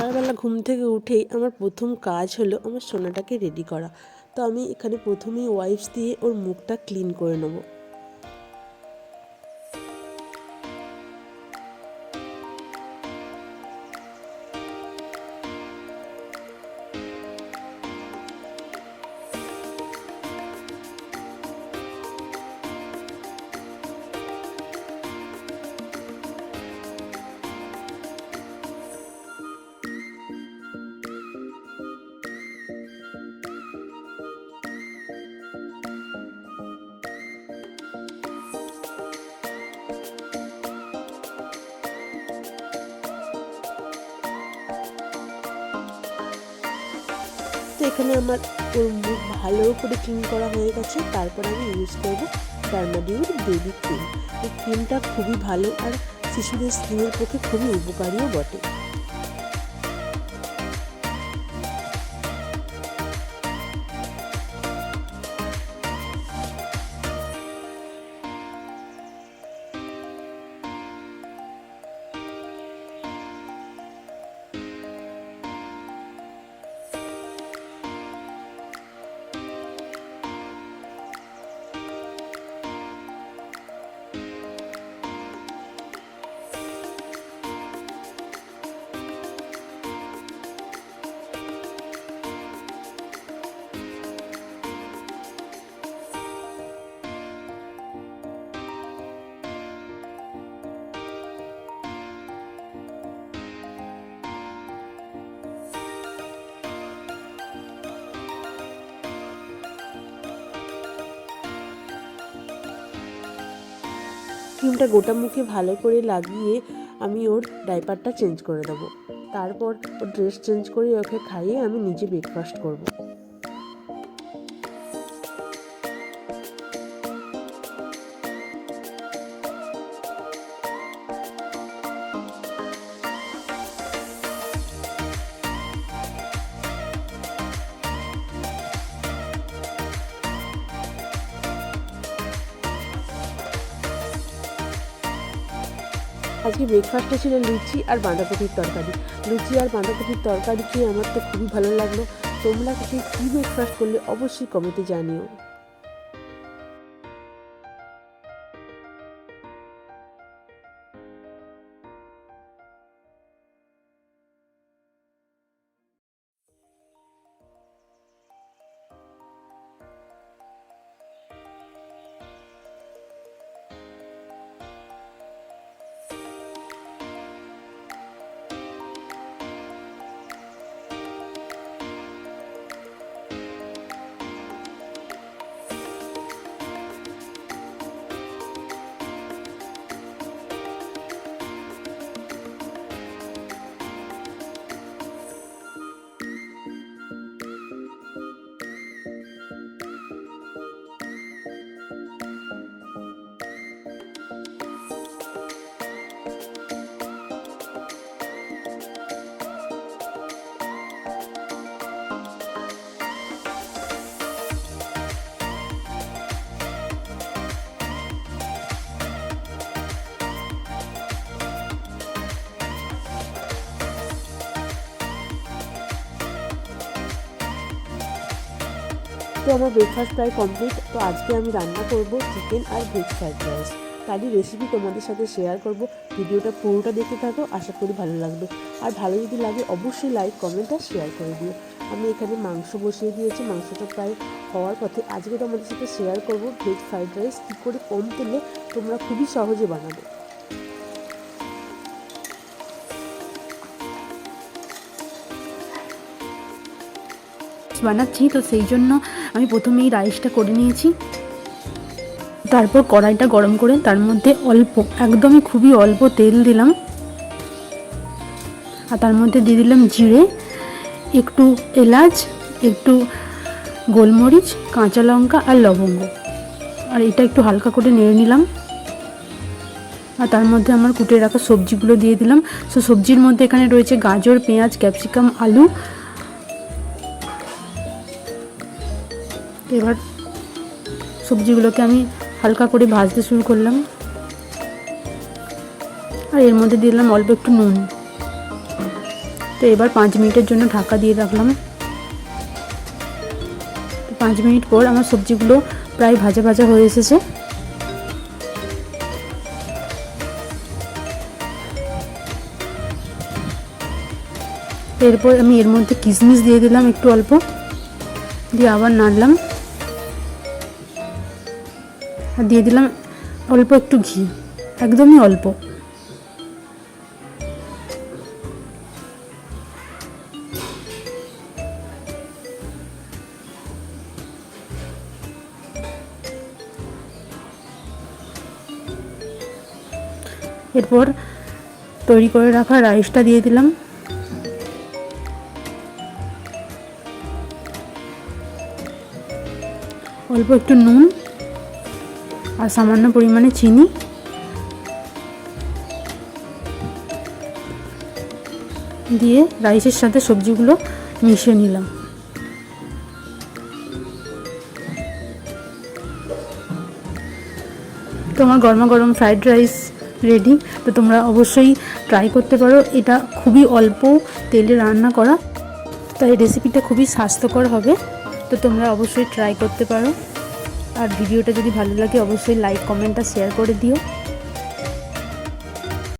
সকালবেলা ঘুম থেকে উঠেই আমার প্রথম কাজ হলো আমার সোনাটাকে রেডি করা। তো আমি এখানে প্রথমেই ওয়াইপস দিয়ে ওর মুখটা ক্লিন করে নেব। তো এখানে আমার ভালো করে ক্লিন করা হয়ে গেছে। তারপর আমি ইউজ করব ডার্মাডিউর বেবি ক্রিম এই ক্রিমটা খুবই ভালো আর শিশুদের স্কিনের পক্ষে খুবই উপকারীও বটে। ক্রিমটা গোটা মুখে ভালো করে লাগিয়ে আমি ওর ডাইপারটা চেঞ্জ করে দেবো তারপর ওর ড্রেস চেঞ্জ করে ওকে খাইয়ে আমি নিজে ব্রেকফাস্ট করব। আজকে ব্রেকফাস্টে ছিল লুচি আর বাঁধাকপির তরকারি। লুচি আর বাঁধাকপির তরকারি খেয়ে আমার তো খুবই ভালো লাগল। তোমরা কে কী ব্রেকফাস্ট করলে অবশ্যই কমেন্টে জানিও। তো আমার ব্রেকফাস্ট প্রায় কমপ্লিট তো আজকে আমি রান্না করব চিকেন আর ভেজ ফ্রাইড রাইস তারই রেসিপি তোমাদের সাথে শেয়ার করব, ভিডিওটা পুরোটা দেখতে থাকো, আশা করি ভালো লাগবে। আর ভালো যদি লাগে, অবশ্যই লাইক কমেন্ট আর শেয়ার করে দিও। আমি এখানে মাংস বসিয়ে দিয়েছি, মাংসটা প্রায় হওয়ার পথে। আজকে তোমাদের সাথে শেয়ার করব ভেজ ফ্রাইড রাইস কী করে কম তেলে তোমরা খুবই সহজে বানাবে। বানাচ্ছি, তো সেই জন্য আমি প্রথমেই রাইসটা করে নিয়েছি। তারপর কড়াইটা গরম করে তার মধ্যে অল্প, একদমই খুবই অল্প তেল দিলাম। আর তার মধ্যে দিয়ে দিলাম জিরে, একটু এলাচ, একটু গোলমরিচ, কাঁচা লঙ্কা আর লবঙ্গ। আর এটা একটু হালকা করে নেড়ে নিলাম। আর তার মধ্যে আমার কুটে রাখা সবজিগুলো দিয়ে দিলাম। সো সবজির মধ্যে এখানে রয়েছে গাজর, পেঁয়াজ, ক্যাপসিকাম, আলু এবার সবজিগুলোকে আমি হালকা করে ভাজতে শুরু করলাম। আর এর মধ্যে দিলাম অল্প একটু নুন। তো এবার পাঁচ মিনিটের জন্য ঢাকা দিয়ে রাখলাম। পাঁচ মিনিট পর আমার সবজিগুলো প্রায় ভাজা ভাজা হয়ে এসেছে। এরপর আমি এর মধ্যে কিশমিশ দিয়ে দিলাম একটু অল্প। দিয়ে আবার নাড়লাম। আর দিয়ে দিলাম অল্প একটু ঘি, একদমই অল্প। এরপর তৈরি করে রাখা রাইসটা দিয়ে দিলাম। অল্প একটু নুন। আর সামান্য পরিমাণে চিনি। দিয়ে রাইসের সাথে সবজিগুলো মিশিয়ে নিলাম। তো আমার গরমা গরম ফ্রাইড রাইস রেডি। তো তোমরা অবশ্যই ট্রাই করতে পারো। এটা খুবই অল্প তেলে রান্না করা, তাই রেসিপিটা খুবই স্বাস্থ্যকর হবে। তো তোমরা অবশ্যই ট্রাই করতে পারো। আর ভিডিওটা যদি ভালো লাগে অবশ্যই লাইক কমেন্ট আর শেয়ার করে দিও।